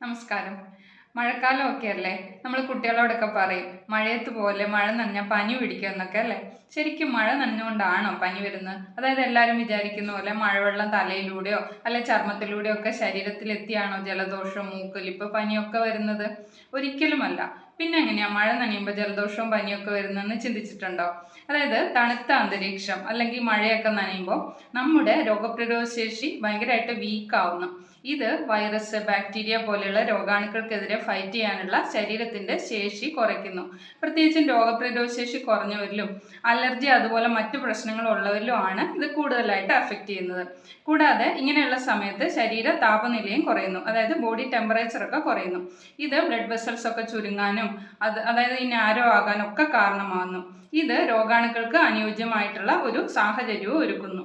നമസ്കാരം. മഴക്കാലം മഴക്കാലമൊക്കെ അല്ലേ? നമ്മൾ കുട്ടികളോടൊക്കെ പറയും മഴയത്ത് പോലെ മഴ നനഞ്ഞാൽ പനി പിടിക്കും എന്നൊക്കെ അല്ലേ? ശരിക്കും മഴ നനഞ്ഞുകൊണ്ടാണോ പനി വരുന്നത്? അതായത് എല്ലാവരും വിചാരിക്കുന്ന പോലെ മഴവെള്ളം തലയിലൂടെയോ അല്ലെ ചർമ്മത്തിലൂടെയോ ഒക്കെ ശരീരത്തിൽ എത്തിയാണോ ജലദോഷം മൂക്കൊലിപ്പ് പനിയൊക്കെ വരുന്നത്? ഒരിക്കലുമല്ല. പിന്നെ എങ്ങനെയാ മഴ നനയുമ്പോൾ ജലദോഷവും പനിയൊക്കെ വരുന്നതെന്ന് ചിന്തിച്ചിട്ടുണ്ടോ? അതായത് തണുത്ത അന്തരീക്ഷം അല്ലെങ്കിൽ മഴയൊക്കെ നനയുമ്പോൾ നമ്മുടെ രോഗപ്രതിരോധ ശേഷി ഭയങ്കരമായിട്ട് വീക്ക് ആവുന്നു. ഇത് വൈറസ് ബാക്ടീരിയ പോലെയുള്ള രോഗാണുക്കൾക്കെതിരെ ഫൈറ്റ് ചെയ്യാനുള്ള ശരീരത്തിന്റെ ശേഷി കുറയ്ക്കുന്നു. പ്രത്യേകിച്ചും രോഗപ്രതിരോധ ശേഷി കുറഞ്ഞവരിലും അലർജി അതുപോലെ മറ്റു പ്രശ്നങ്ങൾ ഉള്ളവരിലും ആണ് ഇത് കൂടുതലായിട്ട് അഫക്റ്റ് ചെയ്യുന്നത്. കൂടാതെ ഇങ്ങനെയുള്ള സമയത്ത് ശരീര താപനിലയും കുറയുന്നു. അതായത് ബോഡി ടെമ്പറേച്ചർ ഒക്കെ കുറയുന്നു. ഇത് ബ്ലഡ് വെസൽസ് ഒക്കെ ചുരുങ്ങാനും അത് അതായത് ഈ നാരോ ആകാനും ഒക്കെ കാരണമാകുന്നു. ഇത് രോഗാണുക്കൾക്ക് അനുയോജ്യമായിട്ടുള്ള ഒരു സാഹചര്യവും ഒരുക്കുന്നു.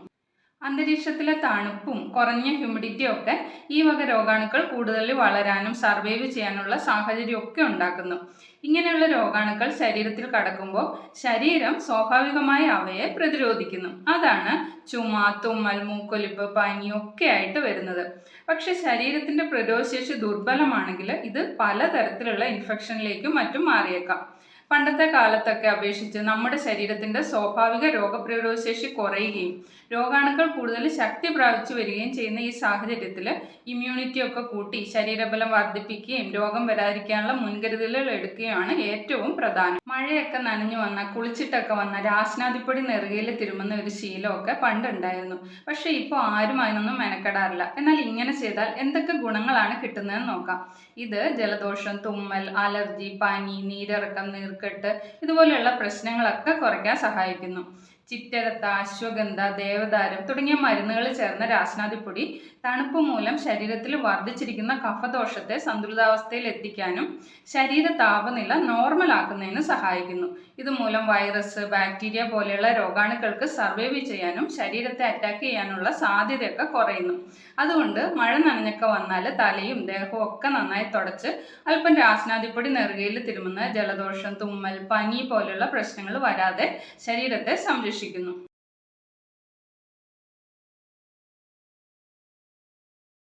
അന്തരീക്ഷത്തിലെ തണുപ്പും കുറഞ്ഞ ഹ്യൂമിഡിറ്റിയും ഒക്കെ ഈ വക രോഗാണുക്കൾ കൂടുതൽ വളരാനും സർവൈവ് ചെയ്യാനുള്ള സാഹചര്യം ഒക്കെ ഉണ്ടാക്കുന്നു. ഇങ്ങനെയുള്ള രോഗാണുക്കൾ ശരീരത്തിൽ കടക്കുമ്പോൾ ശരീരം സ്വാഭാവികമായി അവയെ പ്രതിരോധിക്കുന്നു. അതാണ് ചുമ തുമ്മൽ മൂക്കൊലിപ്പ് പനി ഒക്കെ ആയിട്ട് വരുന്നത്. പക്ഷെ ശരീരത്തിന്റെ പ്രതിരോധശേഷി ദുർബലമാണെങ്കിൽ ഇത് പലതരത്തിലുള്ള ഇൻഫെക്ഷനിലേക്കും മറ്റും മാറിയേക്കാം. പണ്ടത്തെ കാലത്തൊക്കെ അപേക്ഷിച്ച് നമ്മുടെ ശരീരത്തിന്റെ സ്വാഭാവിക രോഗപ്രതിരോധശേഷി കുറയുകയും രോഗാണുക്കൾ കൂടുതൽ ശക്തി പ്രാപിച്ചു വരികയും ചെയ്യുന്ന ഈ സാഹചര്യത്തിൽ ഇമ്മ്യൂണിറ്റി ഒക്കെ കൂട്ടി ശരീരബലം വർദ്ധിപ്പിക്കുകയും രോഗം വരാതിരിക്കാനുള്ള മുൻകരുതലുകൾ എടുക്കുകയാണ് ഏറ്റവും പ്രധാനം. മഴയൊക്കെ നനഞ്ഞു വന്ന കുളിച്ചിട്ടൊക്കെ വന്ന രാശനാദിപ്പൊടി നെറുകയിൽ തിരുമുന്ന ഒരു ശീലമൊക്കെ പണ്ടുണ്ടായിരുന്നു. പക്ഷെ ഇപ്പോൾ ആരും അതിനൊന്നും മെനക്കെടാറില്ല. എന്നാൽ ഇങ്ങനെ ചെയ്താൽ എന്തൊക്കെ ഗുണങ്ങളാണ് കിട്ടുന്നതെന്ന് നോക്കാം. ഇത് ജലദോഷം തുമ്മൽ അലർജി പനി നീരിറക്കം നീർക്കെട്ട് ഇതുപോലെയുള്ള പ്രശ്നങ്ങളൊക്കെ കുറയ്ക്കാൻ സഹായിക്കുന്നു. ചിറ്റരത്ത അശ്വഗന്ധ ദേവദാരം തുടങ്ങിയ മരുന്നുകൾ ചേർന്ന രാസനാദിപ്പൊടി തണുപ്പ് മൂലം ശരീരത്തിൽ വർദ്ധിച്ചിരിക്കുന്ന കഫദോഷത്തെ സന്തുലിതാവസ്ഥയിൽ എത്തിക്കാനും ശരീര താപനില നോർമൽ ആക്കുന്നതിന് സഹായിക്കുന്നു. ഇതുമൂലം വൈറസ് ബാക്ടീരിയ പോലെയുള്ള രോഗാണുക്കൾക്ക് സർവൈവ് ചെയ്യാനും ശരീരത്തെ അറ്റാക്ക് ചെയ്യാനുള്ള സാധ്യതയൊക്കെ കുറയുന്നു. അതുകൊണ്ട് മഴ നനഞ്ഞൊക്കെ വന്നാൽ തലയും ദേഹവും ഒക്കെ നന്നായി തുടച്ച് അല്പം രാസനാദിപ്പൊടി നെറുകയിൽ തിരുമുന്ന ജലദോഷം തുമ്മൽ പനി പോലെയുള്ള പ്രശ്നങ്ങൾ വരാതെ ശരീരത്തെ സംരക്ഷിക്കുന്നു